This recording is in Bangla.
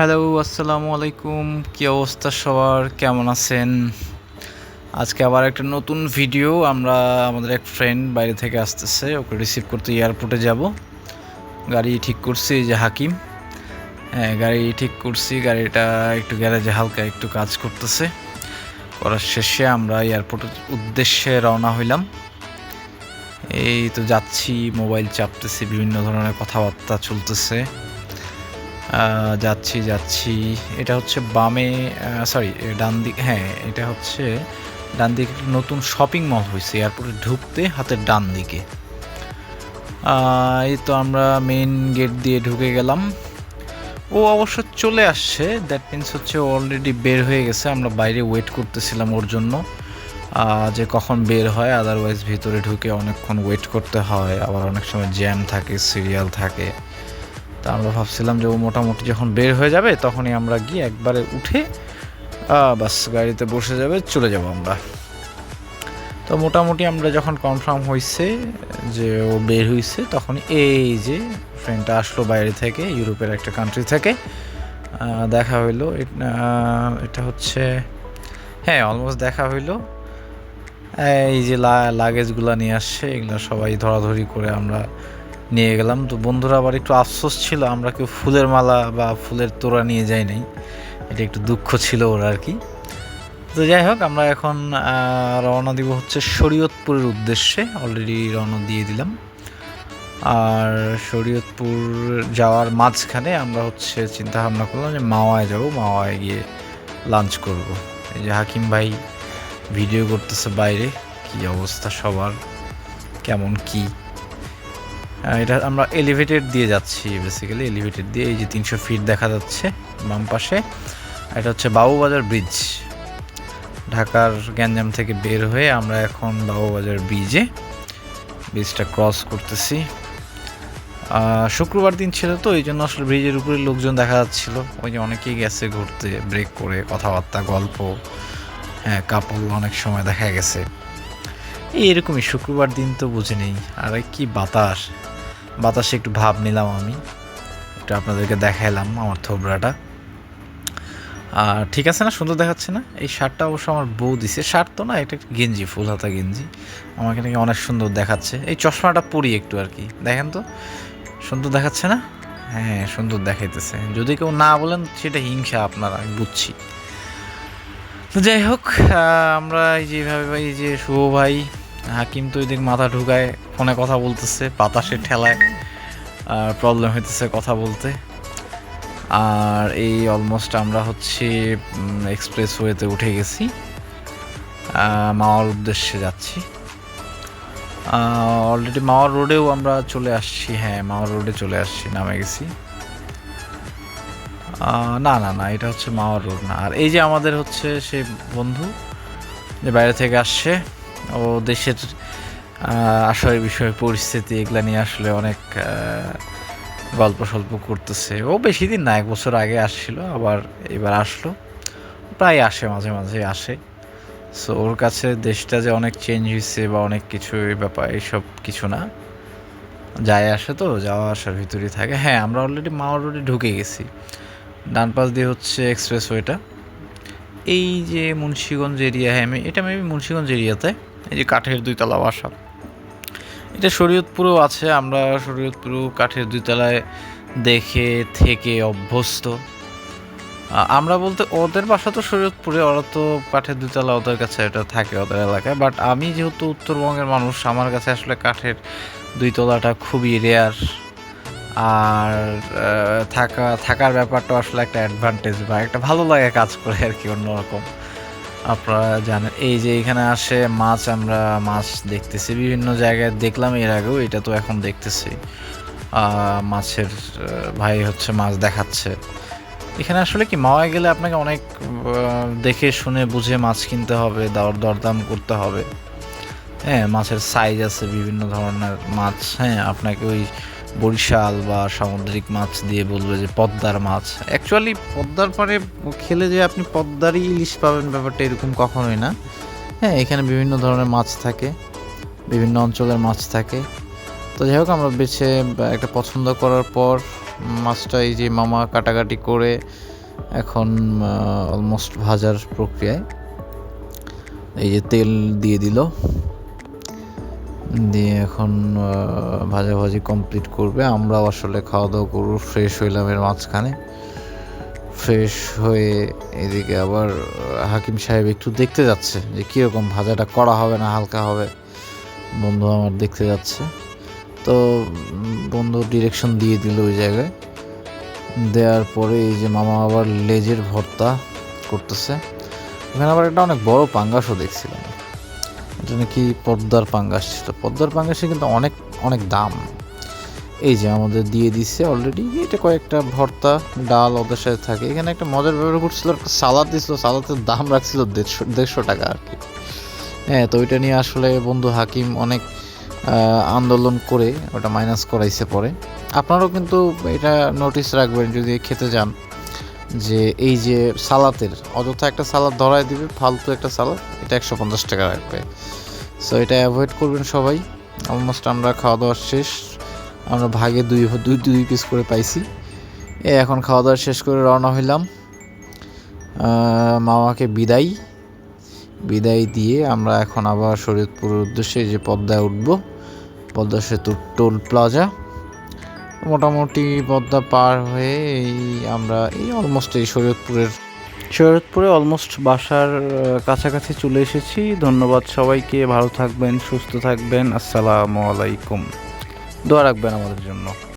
হ্যালো, আসসালামু আলাইকুম। কী অবস্থা সবার? কেমন আছেন? আজকে আবার একটা নতুন ভিডিও। আমরা আমাদের এক ফ্রেন্ড বাইরে থেকে আসতেছে। ওকে রিসিভ করতে এয়ারপোর্টে যাব। গাড়ি ঠিক করছি যে হাকিম। হ্যাঁ গাড়ি ঠিক করছি। গাড়িটা একটু গ্যারেজে হালকা একটু কাজ করতেছে। করার শেষে আমরা এয়ারপোর্টের উদ্দেশ্যে রওনা হইলাম। এই তো যাচ্ছি মোবাইল চাপতেছি, বিভিন্ন ধরনের কথাবার্তা চলতেছে। যাচ্ছি যাচ্ছি। এটা হচ্ছে বামে সরি ডান দিক হ্যাঁ এটা হচ্ছে ডান দিকে নতুন শপিং মল হয়েছে এয়ারপোর্টে ঢুকতে হাতের ডান দিকে। এই তো আমরা মেন গেট দিয়ে ঢুকে গেলাম। ও অবশ্য চলে আসছে দ্যাট মিনস হচ্ছে অলরেডি বের হয়ে গেছে, আমরা বাইরে ওয়েট করতেছিলাম ওর জন্য। যে কখন বের হয় আদারওয়াইজ ভিতরে ঢুকে অনেকক্ষণ ওয়েট করতে হয়, আবার অনেক সময় জ্যাম থাকে সিরিয়াল থাকে। তা আমরা ভাবছিলাম যে ও মোটামুটি যখন বের হয়ে যাবে, তখনই আমরা গিয়ে একবারে উঠে বাস গাড়িতে বসে যাবে, চলে যাব আমরা। তো মোটামুটি আমরা যখন কনফার্ম হয়েছে যে ও বের হয়েছে তখন এই যে ফ্রেন্ডটা আসলো বাইরে থেকে, ইউরোপের একটা কান্ট্রি থেকে। দেখা হইল এটা হচ্ছে হ্যাঁ অলমোস্ট দেখা হইল। এই যে লাগেজগুলো নিয়ে আসছে, এগুলো সবাই ধরাধরি করে আমরা নিয়ে গেলাম। তো বন্ধুরা আবার একটু আফসোস ছিল, আমরা কেউ ফুলের মালা বা ফুলের তোড়া নিয়ে যাই নাই। এটা একটু দুঃখ ছিল ওর আর কি। তো যাই হোক, আমরা এখন রওনা দিব হচ্ছে শরীয়তপুরের উদ্দেশ্যে। অলরেডি রওনা দিয়ে দিলাম। আর শরীয়তপুর যাওয়ার মাঝখানে আমরা হচ্ছে চিন্তা ভাবনা করলাম যে মাওয়ায় যাব, মাওয়ায় গিয়ে লাঞ্চ করব। এই যে হাকিম ভাই ভিডিও করতেছে বাইরে, কি অবস্থা সবার, কেমন কি? এটা আমরা এলিভেটেড দিয়ে যাচ্ছি বেসিক্যালি এলিভেটেড দিয়ে এই যে তিনশো ফিট দেখা যাচ্ছে বাম পাশে। এটা হচ্ছে বাবুবাজার ব্রিজ ঢাকার গ্যাঞ্জাম থেকে বের হয়ে আমরা এখন বাবুবাজার ব্রিজে ব্রিজটা ক্রস করতেছি। শুক্রবার দিন ছিল তো, এই জন্য আসলে ব্রিজের উপরে লোকজন দেখা যাচ্ছিল। ওই যে অনেকেই গেছে ঘুরতে ব্রেক করে, কথাবার্তা, গল্প। হ্যাঁ কাপড় অনেক সময় দেখা গেছে। এরকমই শুক্রবার দিন তো বুঝে নেই। আর এই কি বাতাস। বাতাসে একটু ভাব নিলাম আমি। একটু আপনাদেরকে দেখাইলাম আমার থোবরাটা। আর ঠিক আছে না, সুন্দর দেখাচ্ছে না? এই শার্টটা অবশ্য আমার বউ দিছে। শার্ট তো না, এটা একটা গেঞ্জি, ফুল হাতা গেঞ্জি। আমাকে নাকি অনেক সুন্দর দেখাচ্ছে। এই চশমাটা পরি একটু আর কি। দেখেন তো, সুন্দর দেখাচ্ছে না? হ্যাঁ সুন্দর দেখাইতেছে। যদি কেউ না বলেন, সেটা হিংসা আপনারা বুঝছি। তো যাই হোক আমরা এই যেভাবে ভাই, এই যে শুভ ভাই হাকিম তো ওইদিক মাথা ঢুকায় ফোনে কথা বলতেছে, বাতাসের ঠেলায়, আর প্রবলেম হইতেছে কথা বলতে। আর এই অলমোস্ট আমরা হচ্ছে এক্সপ্রেস ওয়েতে উঠে গেছি। মাওয়ার উদ্দেশ্যে যাচ্ছি। অলরেডি মাওয়ার রোডেও আমরা চলে আসছি হ্যাঁ মাওয়ার রোডে চলে আসছি, নামে গেছি। না না না, এটা হচ্ছে মাওয়ার রোড না। আর এই যে আমাদের হচ্ছে সে বন্ধু যে বাইরে থেকে আসছে ও দেশের আসলে বিষয় পরিস্থিতি এগুলা নিয়ে আসলে অনেক গল্প সল্প করতেছে। ও বেশি দিন না, এক বছর আগে আসছিল, আবার এবার আসলো। প্রায় আসে, মাঝে মাঝে আসে। সো ওর কাছে দেশটা যে অনেক চেঞ্জ হয়েছে বা অনেক কিছু এই ব্যাপার এইসব কিছু না। যায় আসে তো, যাওয়া আসার ভিতরেই থাকে। হ্যাঁ আমরা অলরেডি মাওয়ার রোডে ঢুকে গেছি। ডান পাশ দিয়ে হচ্ছে এক্সপ্রেসওয়েটা এই যে মুন্সীগঞ্জ এরিয়া হ্যাঁ এটা মেবি মুন্সীগঞ্জ এরিয়াতে এই যে কাঠের দুইতলা বাসা এটা শরীয়তপুরেও আছে, আমরা শরীয়তপুরেও কাঠের দুইতলায় দেখে থেকে অভ্যস্ত। আমরা বলতে ওদের বাসা তো শরীয়তপুরে, ওরা তো কাঠের দুইতলা ওদের কাছে এটা থাকে ওদের এলাকায়। বাট আমি যেহেতু উত্তরবঙ্গের মানুষ, আমার কাছে আসলে কাঠের দুইতলাটা খুবই রেয়ার আর থাকা, থাকার ব্যাপারটা আসলে একটা অ্যাডভান্টেজ বা একটা ভালো লাগে কাজ করে আর কি অন্যরকম। আপনারা জানেন। এই যে এখানে আসে মাছ, আমরা মাছ দেখতেছি। বিভিন্ন জায়গায় দেখলাম এর আগেও, এটা তো এখন দেখতেছি। মাছের ভাই হচ্ছে মাছ দেখাচ্ছে। এখানে আসলে কি, মাওয়ায় গেলে আপনাকে অনেক দেখে শুনে বুঝে মাছ কিনতে হবে, দর, দরদাম করতে হবে। হ্যাঁ মাছের সাইজ আছে বিভিন্ন ধরনের মাছ। হ্যাঁ আপনাকে ওই বরিশাল বা সামুদ্রিক মাছ দিয়ে বলবে যে পদ্মার মাছ। অ্যাকচুয়ালি পদ্মার পরে খেলে যে আপনি পদ্মারই ইলিশ পাবেন ব্যাপারটা এরকম কখনোই না। হ্যাঁ এখানে বিভিন্ন ধরনের মাছ থাকে, বিভিন্ন অঞ্চলের মাছ থাকে। তো যাই হোক, আমরা বেছে একটা পছন্দ করার পর মাছটা এই যে মামা কাটাকাটি করে এখন অলমোস্ট ভাজার প্রক্রিয়ায় এই যে তেল দিয়ে দিল। দিয়ে এখন ভাজাভাজি কমপ্লিট করবে। আমরাও আসলে খাওয়া দাওয়া করব ফ্রেশ হইলাম এর মাঝখানে। ফ্রেশ হয়ে এদিকে আবার হাকিম সাহেব একটু দেখতে যাচ্ছে যে কীরকম ভাজাটা করা হবে না হালকা হবে। বন্ধু আমার দেখতে যাচ্ছে। তো, বন্ধু ডিরেকশন দিয়ে দিল ওই জায়গায়। দেওয়ার পরে এই যে মামা আবার লেজের ভর্তা করতেছে। এখানে আবার একটা অনেক বড় পাঙ্গাসও দেখছিলাম। এটা নাকি পদ্মার পাঙ্গাস ছিল? পদ্মার পাঙ্গাসে কিন্তু অনেক অনেক দাম। এই যে আমাদের দিয়ে দিচ্ছে অলরেডি এটা কয়েকটা ভর্তা, ডাল ওদের সাথে থাকে। এখানে একটা মজার ব্যবহার করছিল একটা সালাদ দিছিল, সালাদের দাম রাখছিল দেড়শো দেড়শো টাকা আর কি। হ্যাঁ তো ওইটা নিয়ে আসলে বন্ধু হাকিম অনেক আন্দোলন করে, ওটা মাইনাস করাইছে পরে। আপনারাও কিন্তু এটা নোটিস রাখবেন, যদি খেতে যান। যে এই যে সালাতের, অযথা একটা সালাদ ধরায় দিবে, ফালতু একটা সালাদ এটা একশো পঞ্চাশ টাকা রাখবে সো এটা অ্যাভয়েড করবেন সবাই। অলমোস্ট আমরা খাওয়া দাওয়া শেষ। আমরা ভাগে দুই দুই দুই পিস করে পাইছি। এ, এখন খাওয়া দাওয়া শেষ করে রওনা হইলাম। মামাকে বিদায়। বিদায় দিয়ে আমরা এখন আবার শরীয়তপুরের উদ্দেশ্যে যে পদ্মায় উঠবো। পদ্মা সেতু টোল প্লাজা। মোটামুটি পদ্মা পার হয়ে এই আমরা এই অলমোস্ট এই শরীয়তপুরের শরীয়তপুরে অলমোস্ট বাসার কাছাকাছি চলে এসেছি। ধন্যবাদ সবাইকে, ভালো থাকবেন, সুস্থ থাকবেন। আসসালামু আলাইকুম। দোয়া রাখবেন আমাদের জন্য।